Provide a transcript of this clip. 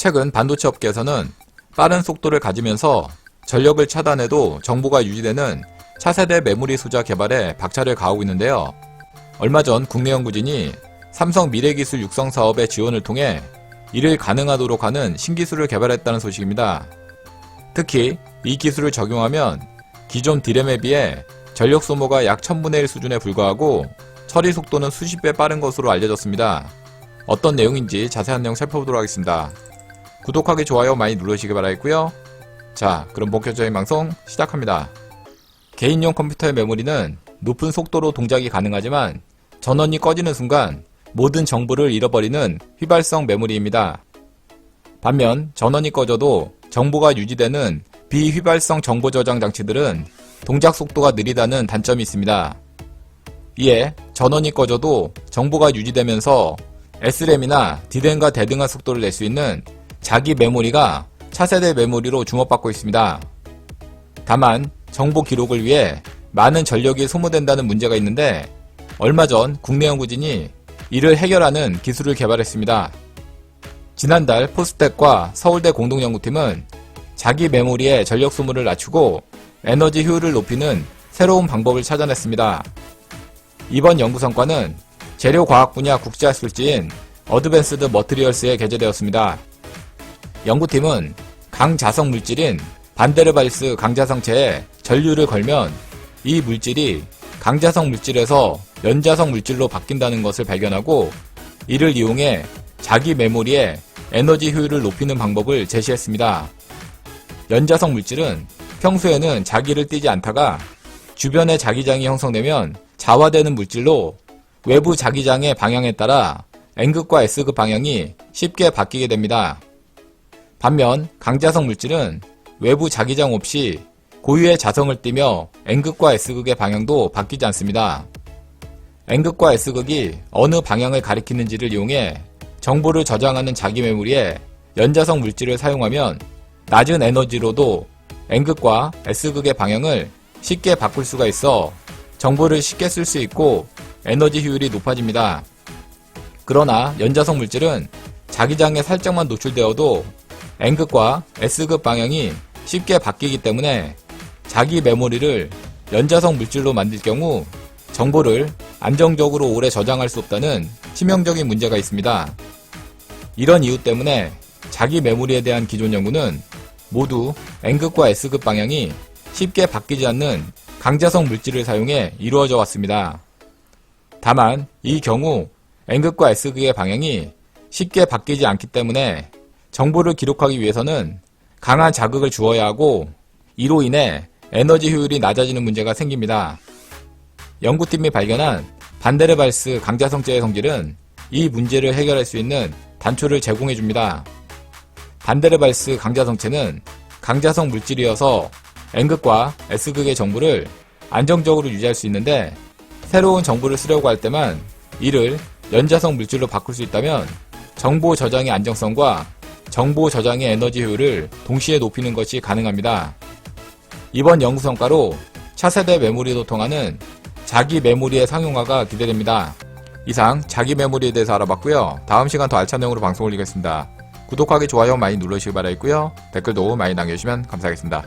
최근 반도체 업계에서는 빠른 속도를 가지면서 전력을 차단해도 정보가 유지되는 차세대 메모리 소자 개발에 박차를 가하고 있는데요. 얼마 전 국내 연구진이 삼성 미래기술 육성 사업의 지원을 통해 이를 가능하도록 하는 신기술을 개발했다는 소식입니다. 특히 이 기술을 적용하면 기존 디램에 비해 전력 소모가 약 1000분의 1 수준에 불과하고 처리 속도는 수십 배 빠른 것으로 알려졌습니다. 어떤 내용인지 자세한 내용 살펴보도록 하겠습니다. 구독하기, 좋아요 많이 누르시기 바라겠고요. 자, 그럼 본격적인 방송 시작합니다. 개인용 컴퓨터의 메모리는 높은 속도로 동작이 가능하지만 전원이 꺼지는 순간 모든 정보를 잃어버리는 휘발성 메모리입니다. 반면 전원이 꺼져도 정보가 유지되는 비휘발성 정보 저장 장치들은 동작 속도가 느리다는 단점이 있습니다. 이에 전원이 꺼져도 정보가 유지되면서 SRAM이나 D램과 대등한 속도를 낼 수 있는 자기 메모리가 차세대 메모리로 주목받고 있습니다. 다만 정보 기록을 위해 많은 전력이 소모된다는 문제가 있는데 얼마 전 국내 연구진이 이를 해결하는 기술을 개발했습니다. 지난달 포스텍과 서울대 공동연구팀은 자기 메모리의 전력 소모를 낮추고 에너지 효율을 높이는 새로운 방법을 찾아냈습니다. 이번 연구 성과는 재료과학 분야 국제학술지인 어드밴스드 머트리얼스에 게재되었습니다. 연구팀은 강자성 물질인 반데르발스 강자성체에 전류를 걸면 이 물질이 강자성 물질에서 연자성 물질로 바뀐다는 것을 발견하고 이를 이용해 자기 메모리의 에너지 효율을 높이는 방법을 제시했습니다. 연자성 물질은 평소에는 자기를 띠지 않다가 주변에 자기장이 형성되면 자화되는 물질로 외부 자기장의 방향에 따라 N극과 S극 방향이 쉽게 바뀌게 됩니다. 반면 강자성 물질은 외부 자기장 없이 고유의 자성을 띠며 N극과 S극의 방향도 바뀌지 않습니다. N극과 S극이 어느 방향을 가리키는지를 이용해 정보를 저장하는 자기 메모리에 연자성 물질을 사용하면 낮은 에너지로도 N극과 S극의 방향을 쉽게 바꿀 수가 있어 정보를 쉽게 쓸 수 있고 에너지 효율이 높아집니다. 그러나 연자성 물질은 자기장에 살짝만 노출되어도 N극과 S극 방향이 쉽게 바뀌기 때문에 자기 메모리를 연자성 물질로 만들 경우 정보를 안정적으로 오래 저장할 수 없다는 치명적인 문제가 있습니다. 이런 이유 때문에 자기 메모리에 대한 기존 연구는 모두 N극과 S극 방향이 쉽게 바뀌지 않는 강자성 물질을 사용해 이루어져 왔습니다. 다만 이 경우 N극과 S극의 방향이 쉽게 바뀌지 않기 때문에 정보를 기록하기 위해서는 강한 자극을 주어야 하고 이로 인해 에너지 효율이 낮아지는 문제가 생깁니다. 연구팀이 발견한 반데르발스 강자성체의 성질은 이 문제를 해결할 수 있는 단초를 제공해 줍니다. 반데르발스 강자성체는 강자성 물질이어서 N극과 S극의 정보를 안정적으로 유지할 수 있는데 새로운 정보를 쓰려고 할 때만 이를 연자성 물질로 바꿀 수 있다면 정보 저장의 안정성과 정보 저장의 에너지 효율을 동시에 높이는 것이 가능합니다. 이번 연구 성과로 차세대 메모리도 통하는 자기 메모리의 상용화가 기대됩니다. 이상 자기 메모리에 대해서 알아봤고요. 다음 시간 더 알찬 내용으로 방송 올리겠습니다. 구독하기, 좋아요 많이 눌러주시기 바라겠고요. 댓글도 많이 남겨주시면 감사하겠습니다.